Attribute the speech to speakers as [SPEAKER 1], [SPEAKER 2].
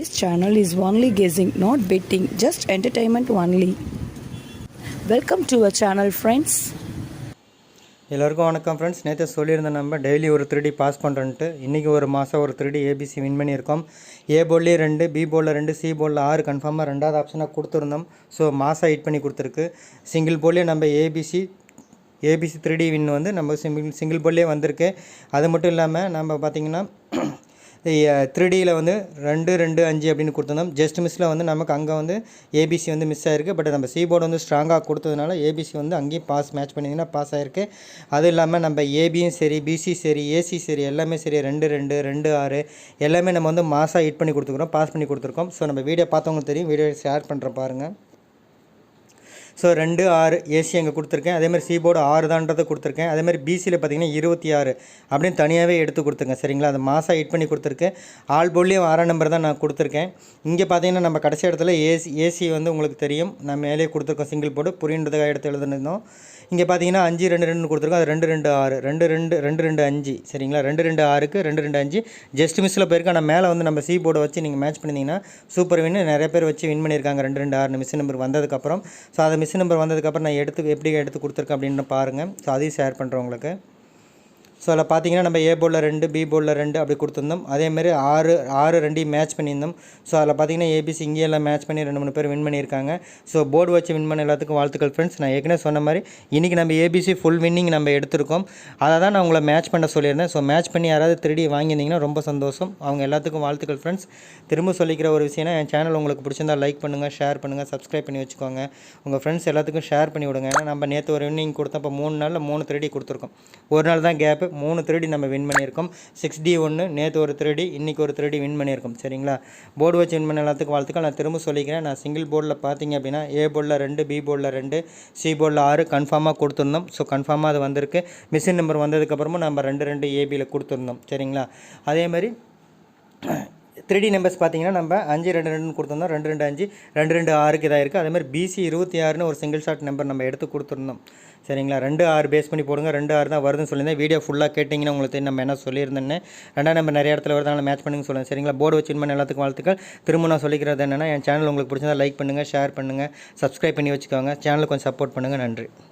[SPEAKER 1] This channel is only guessing, not betting, just entertainment only. Welcome to a channel friends
[SPEAKER 2] எல்லோருக்கும் வணக்கம் friends நேற்று சொல்லியிருந்தேன் நம்ம daily ஒரு த்ரீடி பாஸ் பண்ணுறோன்ட்டு இன்றைக்கி ஒரு மாதம் ஒரு த்ரீடி ஏபிசி வின் பண்ணியிருக்கோம். ஏ போல்லே ரெண்டு பி போலில் ரெண்டு சி போலில் ஆறு கன்ஃபார்மாக ரெண்டாவது ஆப்ஷனாக கொடுத்துருந்தோம். ஸோ மாதம் ஹிட் பண்ணி கொடுத்துருக்கு. சிங்கிள் போல்லே நம்ம ஏபிசி ஏபிசி த்ரீடி வின் வந்து நம்ம சிங்கிள் சிங்கிள் போல்லே வந்திருக்கு. அது மட்டும் இல்லாமல் நம்ம பார்த்திங்கன்னா த்ரீடியில் வந்து ரெண்டு ரெண்டு அஞ்சு அப்படின்னு கொடுத்துருந்தோம். ஜஸ்ட் மிஸ்ஸில் வந்து நமக்கு அங்கே வந்து ஏபிசி வந்து மிஸ் ஆயிருக்கு. பட் நம்ம சி போர்டு வந்து ஸ்ட்ராங்காக கொடுத்ததுனால ஏபிசி வந்து அங்கேயும் பாஸ் மேட்ச் பண்ணிங்கன்னா பாஸ் ஆயிருக்கு. அதுவும் இல்லாமல் நம்ம ஏபியும் சரி பிசி சரி ஏசி சரி எல்லாமே சரி ரெண்டு ரெண்டு ரெண்டு ஆறு எல்லாமே நம்ம வந்து மாசாக ஹிட் பண்ணி கொடுத்துருக்குறோம் பாஸ் பண்ணி கொடுத்துருக்கோம். ஸோ நம்ம வீடியோ பார்த்தவங்களுக்கு தெரியும் வீடியோ ஷேர் பண்ணுற பாருங்கள் ஸோ ரெண்டு ஆறு ஏசி அங்கே கொடுத்துருக்கேன். அதேமாதிரி சி போர்டு ஆறு தான்றதை கொடுத்துருக்கேன். அதேமாதிரி பிசியில் பார்த்தீங்கன்னா இருபத்தி ஆறு அப்படின்னு தனியாகவே எடுத்து கொடுத்துருங்க. சரிங்களா? அது மாதம் ஹிட் பண்ணி கொடுத்துருக்கேன். ஆல் போர்ட்லேயும் ஆறாம் நம்பர் தான் நான் கொடுத்துருக்கேன். இங்கே பார்த்தீங்கன்னா நம்ம கடைசி இடத்துல ஏசி ஏசி வந்து உங்களுக்கு தெரியும். நான் மேலே கொடுத்துருக்கோம் சிங்கிள் போர்டு புரியுன்றதுக்காக எடுத்து எழுதுனோம். இங்கே பார்த்தீங்கன்னா அஞ்சு ரெண்டு ரெண்டு கொடுத்துருக்கோம். அது ரெண்டு ரெண்டு ஆறு. ரெண்டு ரெண்டு ரெண்டு ரெண்டு அஞ்சு. சரிங்களா? ரெண்டு ரெண்டு ஆறுக்கு ரெண்டு ரெண்டு அஞ்சு. ஜஸ்ட் மிஸ்ஸில் போயிருக்கு. ஆனால் மேலே வந்து நம்ம சி போர்டை வச்சு நீங்கள் மேட்ச் பண்ணிங்கன்னா சூப்பர் வின்னு நிறைய பேர் வச்சு வின் பண்ணியிருக்காங்க. ரெண்டு ரெண்டு ஆறு மிஸ் நம்பர் வந்ததுக்கப்புறம் ஸோ அதை மிஸ் நம்பர் வந்ததுக்கப்புறம் நான் எடுத்து எப்படி எடுத்து கொடுத்துருக்கேன் அப்படின்னு பாருங்கள் ஸோ அதையும் ஷேர் பண்ணுறேன் உங்களுக்கு. ஸோ அதில் பார்த்தீங்கன்னா நம்ம ஏ போர்டில் ரெண்டு பி போர்டில் ரெண்டு அப்படி கொடுத்துருந்தோம். அதேமாதிரி ஆறு ஆறு ரெண்டையும் மேட்ச் பண்ணியிருந்தோம். ஸோ அதில் பார்த்தீங்கன்னா ஏபிசி இங்கேயெல்லாம் மேட்ச் பண்ணி ரெண்டு மூணு பேர் வின் பண்ணியிருக்காங்க. ஸோ போர்டு வச்சு வின் பண்ண எல்லாத்துக்கும் வாழ்த்துக்கள் ஃப்ரெண்ட்ஸ் நான் ஏற்கனவே சொன்ன மாதிரி இன்றைக்கி நம்ம ஏபிசி ஃபுல் வின்னிங் நம்ம எடுத்திருக்கோம். அதை தான் நான் உங்களை மேட்ச் பண்ண சொல்லியிருந்தேன். ஸோ மேட்ச் பண்ணி யாராவது திருடி வாங்கியிருந்தீங்கன்னா ரொம்ப சந்தோஷம். அவங்க எல்லாத்துக்கும் வாழ்த்துக்கள் ஃப்ரெண்ட்ஸ் திரும்ப சொல்லிக்கிற ஒரு விஷயம்னா என் சேனல் உங்களுக்கு பிடிச்சிருந்தா லைக் பண்ணுங்கள் ஷேர் பண்ணுங்கள் சப்ஸ்கிரைப் பண்ணி வச்சுக்கோங்க. உங்கள் ஃப்ரெண்ட்ஸ் எல்லாத்துக்கும் ஷேர் பண்ணி விடுங்க. ஏன்னா நம்ம நேற்று ஒரு வின்னிங் கொடுத்தப்போ மூணு நாளில் மூணு திருடி கொடுத்துருக்கோம். ஒரு நாள் தான் கேப்பு மூணு திருடி நம்ம வின் பண்ணியிருக்கோம். சிக்ஸ் டி ஒன்று நேற்று ஒரு திருடி இன்றைக்கி ஒரு திருடி வின் பண்ணியிருக்கோம். சரிங்களா? போர்டு வச்சு வின் பண்ண எல்லாத்துக்கும் வாழ்த்துக்கள். நான் திரும்ப சொல்லிக்கிறேன். நான் சிங்கிள் போர்டில் பார்த்தீங்க அப்படின்னா ஏ போர்டில் ரெண்டு பி போர்டில் ரெண்டு சி போர்டில் ஆறு கன்ஃபார்மாக கொடுத்துருந்தோம். ஸோ கன்ஃபார்மாக அது வந்திருக்கு. மிஷின் நம்பர் வந்ததுக்கப்புறமும் நம்ம ரெண்டு ரெண்டு ஏபியில் கொடுத்துருந்தோம். சரிங்களா? அதே மாதிரி த்ரீ டி நம்பர்ஸ் பார்த்தீங்கன்னா நம்ம அஞ்சு ரெண்டு ரெண்டுன்னு கொடுத்துருந்தோம். ரெண்டு ரெண்டு அஞ்சு ரெண்டு ரெண்டு ஆறுக்கு இதாக இருக்குது. அதேமாதிரி பிசி இருபத்தி ஆறுன்னு ஒரு சிங்கிள் ஷாட் நம்பர் நம்ம எடுத்து கொடுத்துருந்தோம். சரிங்களா? ரெண்டு ஆறு பேஸ் பண்ணி போடுங்க. ரெண்டு ஆறு தான் வருதுன்னு சொல்லியிருந்தேன். வீடியோ ஃபுல்லாக கேட்டிங்கன்னா உங்களுக்கு நம்ம என்ன சொல்லியிருந்தேன்னு. ரெண்டாம் நம்பர் நிறைய இடத்துல வருதுனால மேட்ச் பண்ணுங்க சொல்லுங்கள் சரிங்களா? போர்டு வச்சு பண்ண எல்லாத்துக்கும் வாழ்த்துக்கள். திரும்ப நான் சொல்லிக்கிறது என்னென்னா என் சேனல் உங்களுக்கு பிடிச்சதா லைக் பண்ணுங்கள் ஷேர் பண்ணுங்கள் சப்ஸ்கிரைப் பண்ணி வச்சுக்கோங்க. சேனலுக்கு கொஞ்சம் சப்போர்ட் பண்ணுங்கள் நன்றி.